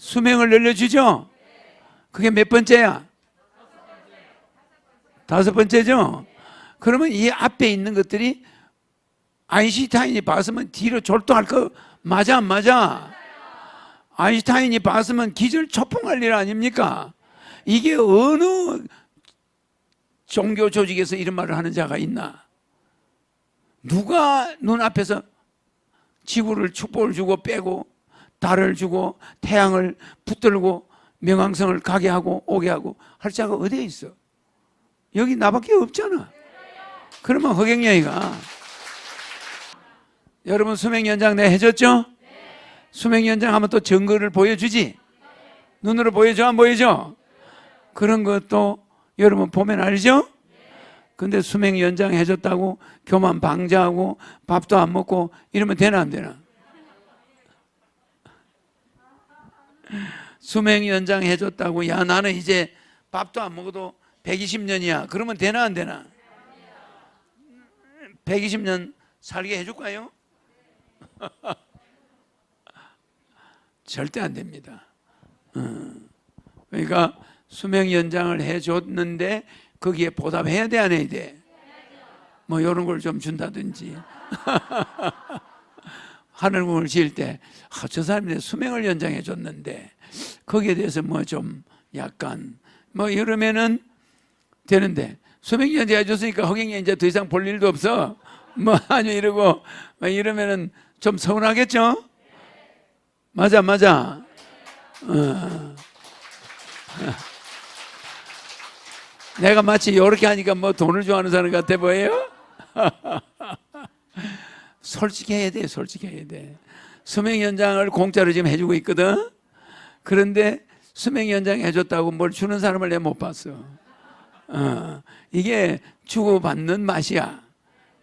수명을 늘려주죠? 그게 몇 번째야? 다섯 번째죠? 그러면 이 앞에 있는 것들이 아인슈타인이 봤으면 뒤로 졸도할 거 맞아 안 맞아? 아인슈타인이 봤으면 기절 초풍할 일 아닙니까? 이게 어느 종교 조직에서 이런 말을 하는 자가 있나? 누가 눈앞에서 지구를 축복을 주고 빼고 달을 주고 태양을 붙들고 명왕성을 가게 하고 오게 하고 할 자가 어디에 있어? 여기 나밖에 없잖아. 그러면 허경영이가 여러분 수명 연장 내 해줬죠? 수명 연장 하면 또 증거를 보여주지? 눈으로 보여줘 안 보여줘? 그런 것도 여러분 보면 알죠? 근데 수명 연장 해줬다고 교만 방자하고 밥도 안 먹고 이러면 되나 안 되나? 수명 연장 해줬다고 야 나는 이제 밥도 안 먹어도 120년이야 그러면 되나 안 되나? 120년 살게 해줄까요? 절대 안 됩니다. 어. 그러니까 수명 연장을 해줬는데 거기에 보답해야 돼 안 해야 돼? 뭐 이런 걸 좀 준다든지 하늘궁을 지을 때 아, 저 사람이 내 수명을 연장해 줬는데 거기에 대해서 뭐 좀 약간 뭐 이러면은 되는데 수명 연장해 줬으니까 허경이 이제 더 이상 볼 일도 없어 뭐 아니 이러고 뭐 이러면은 좀 서운하겠죠? 맞아 맞아 어. 내가 마치 이렇게 하니까 뭐 돈을 좋아하는 사람 같아 보여요? 솔직해야 돼, 솔직해야 돼. 수명 연장을 공짜로 지금 해주고 있거든. 그런데 수명 연장 해줬다고 뭘 주는 사람을 내가 못 봤어. 어, 이게 주고받는 맛이야.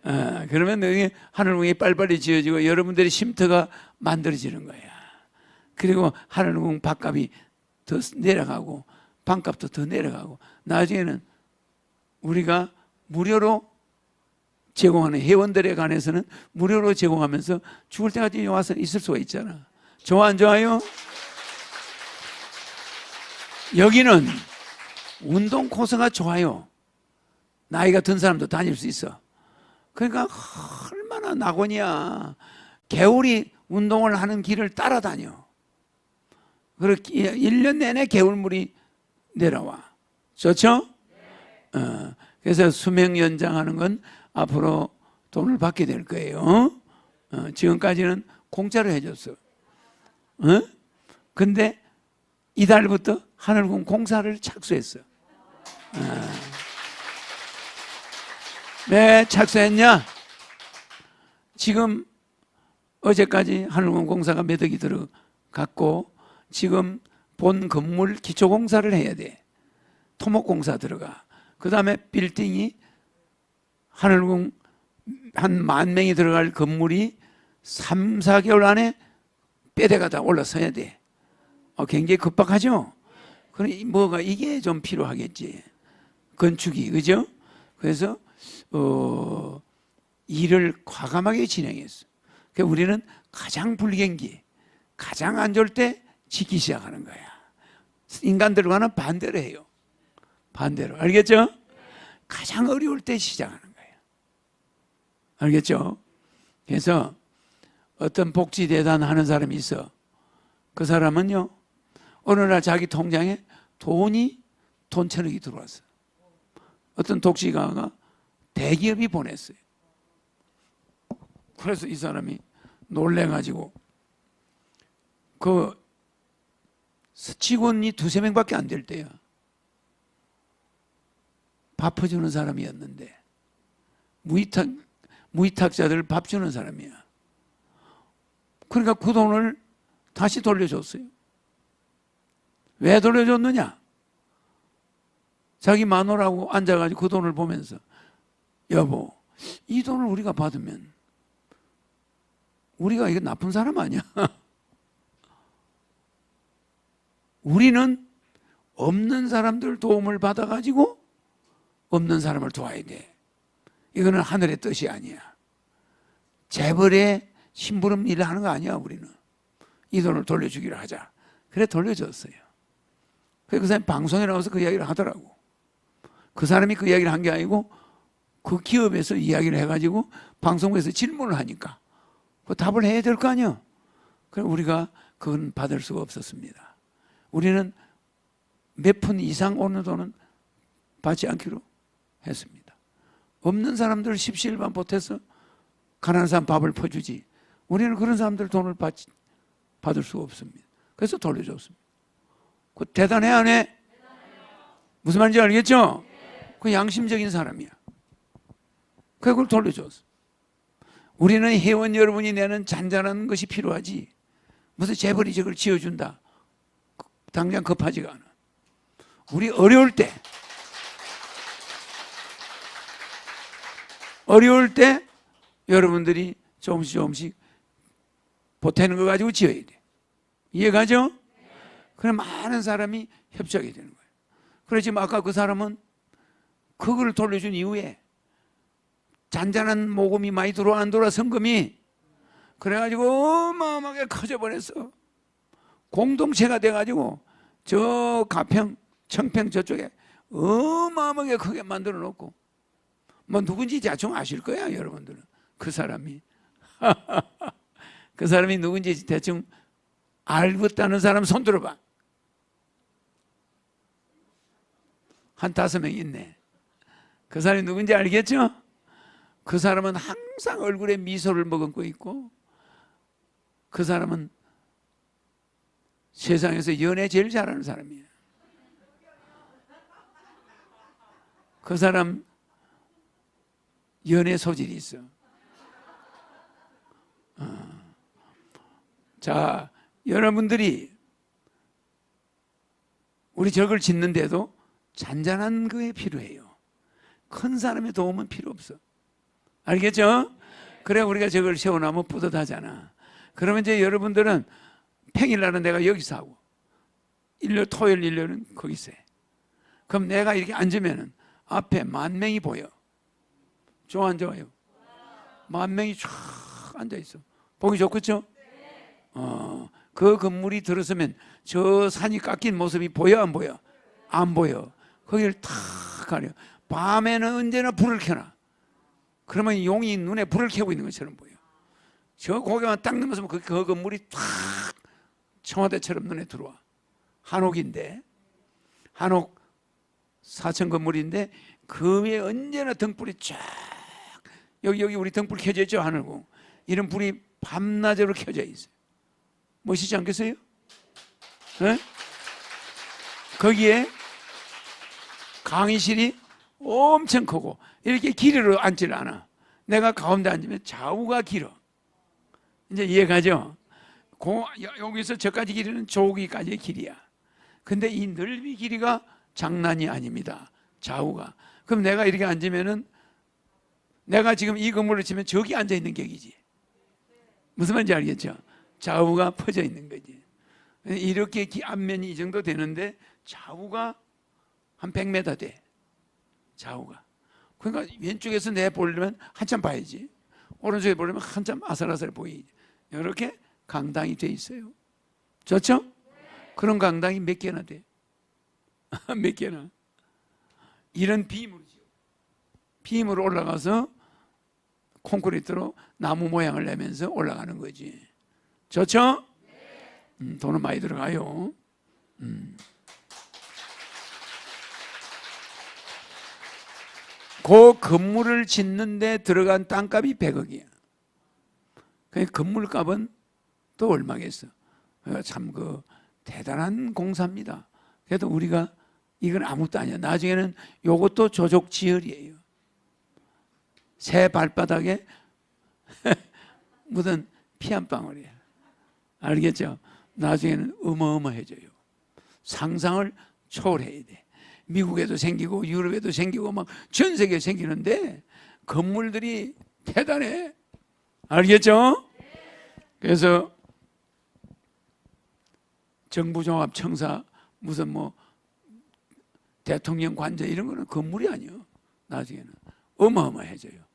어, 그러면 여기 하늘궁이 빨리빨리 지어지고 여러분들의 쉼터가 만들어지는 거야. 그리고 하늘궁 밥값이 더 내려가고 반값도 더 내려가고 나중에는 우리가 무료로 제공하는 회원들에 관해서는 무료로 제공하면서 죽을 때까지 와서 있을 수가 있잖아. 좋아 안 좋아요? 여기는 운동 코스가 좋아요. 나이가 든 사람도 다닐 수 있어. 그러니까 얼마나 낙원이야. 개울이 운동을 하는 길을 따라다녀. 그렇게 1년 내내 개울물이 내려와. 좋죠? 어, 그래서 수명 연장하는 건 앞으로 돈을 받게 될 거예요. 어, 지금까지는 공짜로 해줬어. 어? 근데 이달부터 하늘궁 공사를 착수했어. 어. 네, 착수했냐? 지금 어제까지 하늘궁 공사가 몇 억이 들어갔고 지금 본 건물 기초 공사를 해야 돼. 토목 공사 들어가. 그 다음에 빌딩이 하늘궁 한 만 명이 들어갈 건물이 3, 4개월 안에 뼈대가 다 올라서야 돼. 어, 굉장히 급박하죠? 그럼 이- 뭐가 이게 좀 필요하겠지. 건축이, 그죠? 그래서, 어, 일을 과감하게 진행했어. 그 우리는 가장 불경기, 가장 안 좋을 때 짓기 시작하는 거야. 인간들과는 반대로 해요. 반대로. 알겠죠? 가장 어려울 때 시작하는 거예요. 알겠죠? 그래서 어떤 복지 대단 하는 사람이 있어. 그 사람은요, 어느 날 자기 통장에 돈이 돈 천억이 들어왔어. 어떤 독지가가 대기업이 보냈어요. 그래서 이 사람이 놀래가지고 그 직원이 두세 명밖에 안 될 때야. 밥 퍼주는 사람이었는데 무위탁 무위탁자들 밥 주는 사람이야. 그러니까 그 돈을 다시 돌려줬어요. 왜 돌려줬느냐? 자기 마누라고 앉아가지고 그 돈을 보면서 여보, 이 돈을 우리가 받으면 우리가 이거 나쁜 사람 아니야? 우리는 없는 사람들 도움을 받아가지고 없는 사람을 도와야 돼. 이거는 하늘의 뜻이 아니야. 재벌의 심부름 일을 하는 거 아니야, 우리는. 이 돈을 돌려주기로 하자. 그래 돌려줬어요. 그 사람이 방송에 나와서 그 이야기를 하더라고. 그 사람이 그 이야기를 한 게 아니고 그 기업에서 이야기를 해가지고 방송국에서 질문을 하니까 그 답을 해야 될 거 아니야. 그래 우리가 그건 받을 수가 없었습니다. 우리는 몇 푼 이상 오는 돈은 받지 않기로 했습니다. 없는 사람들 십시일반 보태서 가난한 사람 밥을 퍼주지. 우리는 그런 사람들 돈을 받지, 받을 수가 없습니다. 그래서 돌려줬습니다. 그 대단해 안 해? 무슨 말인지 알겠죠? 그 양심적인 사람이야. 그걸 돌려줬어. 우리는 회원 여러분이 내는 잔잔한 것이 필요하지. 무슨 재벌이 저걸 지어준다. 당장 급하지가 않아. 우리 어려울 때, 어려울 때 여러분들이 조금씩 조금씩 보태는 거 가지고 지어야 돼. 이해가죠? 그럼 많은 사람이 협조하게 되는 거예요. 그래 지금 아까 그 사람은 그걸 돌려준 이후에 잔잔한 모금이 많이 들어와 안 들어와 성금이 그래가지고 어마어마하게 커져버렸어. 공동체가 돼가지고 저 가평, 청평 저쪽에 어마어마하게 크게 만들어 놓고 뭐 누군지 대충 아실 거야 여러분들은 그 사람이 그 사람이 누군지 대충 알겠다는 사람 손 들어봐 한 다섯 명 있네 그 사람이 누군지 알겠죠? 그 사람은 항상 얼굴에 미소를 머금고 있고 그 사람은 세상에서 연애 제일 잘하는 사람이에요. 그 사람 연애 소질이 있어. 어. 자, 여러분들이 우리 저걸 짓는데도 잔잔한 그게 필요해요. 큰 사람의 도움은 필요 없어. 알겠죠? 그래 우리가 저걸 세워놓으면 뿌듯하잖아. 그러면 이제 여러분들은 평일날은 내가 여기서 하고 일요 토요일 일요일은 거기서 해. 그럼 내가 이렇게 앉으면은 앞에 만 명이 보여. 좋아 안 좋아요? 만 명이 쫙 앉아 있어. 보기 좋겠죠? 어, 그 건물이 들어서면 저 산이 깎인 모습이 보여 안 보여? 안 보여. 거기를 탁 가려. 밤에는 언제나 불을 켜놔. 그러면 용이 눈에 불을 켜고 있는 것처럼 보여. 저 고개만 딱 넘어서면 그, 그 건물이 탁 청와대처럼 눈에 들어와. 한옥인데 한옥 사천 건물인데 그 위에 언제나 등불이 쫙 여기 여기 우리 등불 켜져 있죠 하늘고 이런 불이 밤낮으로 켜져 있어요. 멋있지 않겠어요? 네? 거기에 강의실이 엄청 크고 이렇게 길이로 앉질 않아. 내가 가운데 앉으면 좌우가 길어. 이제 이해가죠? 고, 여기서 저까지 길이는 저기까지의 길이야. 근데 이 넓이 길이가 장난이 아닙니다. 좌우가. 그럼 내가 이렇게 앉으면은 내가 지금 이 건물을 치면 저기 앉아 있는 격이지. 무슨 말인지 알겠죠? 좌우가 퍼져 있는 거지. 이렇게 기- 앞면이 이 정도 되는데 좌우가 한 100m 돼. 좌우가. 그러니까 왼쪽에서 내 보려면 한참 봐야지. 오른쪽에 보려면 한참 아슬아슬 보이지. 이렇게 강당이 돼 있어요. 좋죠? 그런 강당이 몇 개나 돼? 몇 개나? 이런 빔으로죠. 빔으로 올라가서 콘크리트로 나무 모양을 내면서 올라가는 거지. 좋죠? 음, 돈은 많이 들어가요. 음. 그 건물을 짓는데 들어간 땅값이 100억이야. 그 건물값은 또 얼마겠어? 참 그 대단한 공사입니다. 그래도 우리가 이건 아무것도 아니야. 나중에는 요것도 조족지혈이에요. 새 발바닥에 묻은 피 한 방울이야. 알겠죠? 나중에는 어마어마해져요. 상상을 초월해야 돼. 미국에도 생기고 유럽에도 생기고 막 전 세계에 생기는데 건물들이 대단해. 알겠죠? 그래서 정부 종합 청사 무슨 뭐 대통령 관저 이런 거는 건물이 아니요. 나중에는 어마어마해져요.